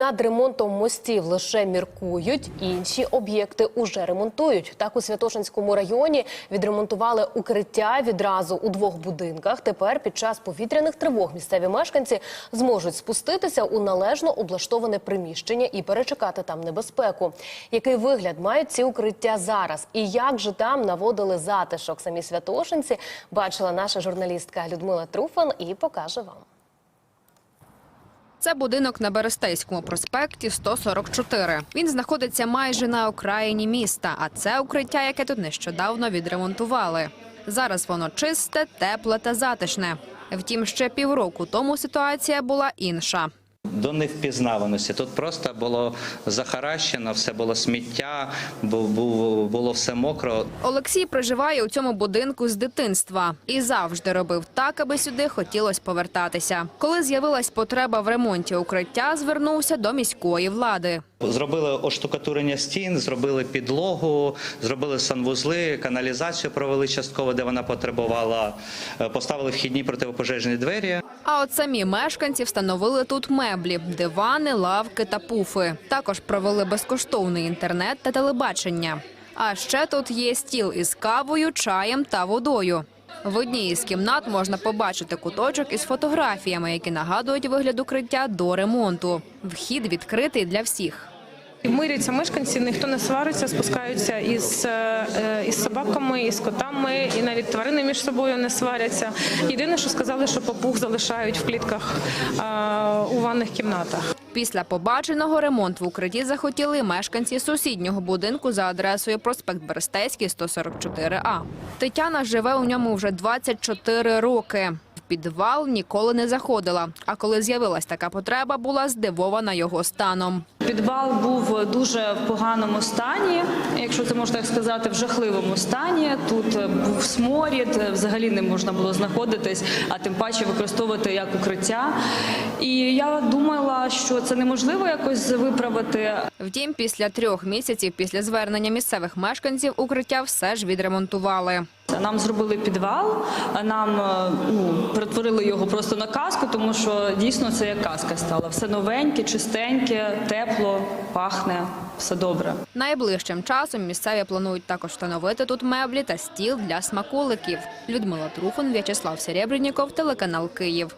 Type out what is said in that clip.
Над ремонтом мостів лише міркують, інші об'єкти уже ремонтують. Так у Святошинському районі відремонтували укриття відразу у двох будинках. Тепер під час повітряних тривог місцеві мешканці зможуть спуститися у належно облаштоване приміщення і перечекати там небезпеку. Який вигляд мають ці укриття зараз? І як же там наводили затишок самі святошинці? Бачила наша журналістка Людмила Труфан і покаже вам. Це будинок на Берестейському проспекті 144. Він знаходиться майже на окраїні міста, а це укриття, яке тут нещодавно відремонтували. Зараз воно чисте, тепле та затишне. Втім, ще півроку тому ситуація була інша. До невпізнаваності. Тут просто було захаращено, все було сміття, бу- бу- було все мокро. Олексій проживає у цьому будинку з дитинства і завжди робив так, аби сюди хотілося повертатися. Коли з'явилась потреба в ремонті укриття, звернувся до міської влади. Зробили оштукатурення стін, зробили підлогу, зробили санвузли, каналізацію провели частково, де вона потребувала, е, поставили вхідні протипожежні двері. А от самі мешканці встановили тут меблі, дивани, лавки та пуфи. Також провели безкоштовний інтернет та телебачення. А ще тут є стіл із кавою, чаєм та водою. В одній із кімнат можна побачити куточок із фотографіями, які нагадують вигляд укриття до ремонту. Вхід відкритий для всіх. Миряться мешканці, ніхто не свариться, спускаються із, е, із собаками, із котами, і навіть тварини між собою не сваряться. Єдине, що сказали, що папуг залишають в клітках е, у ванних кімнатах. Після побаченого ремонт в укритті захотіли мешканці сусіднього будинку за адресою проспект Берестейський, 144А. Тетяна живе у ньому вже 24 роки. В підвал ніколи не заходила. А коли з'явилась така потреба, була здивована його станом. Підвал був дуже в поганому стані, якщо це можна так сказати, в жахливому стані. Тут е, був сморід, е, взагалі не можна було знаходитись, а тим паче використовувати як укриття. І я думала, що це неможливо якось виправити. Втім, після трьох місяців після звернення місцевих мешканців укриття все ж відремонтували. Нам зробили підвал, нам е, ну, перетворили його просто на казку, тому що дійсно це як казка стала. Все новеньке, чистеньке, тепло, пахне, все добре. Найближчим часом місцеві планують також встановити тут меблі та стіл для смаколиків. Людмила Трухун, В'ячеслав Серебренніков, телеканал Київ.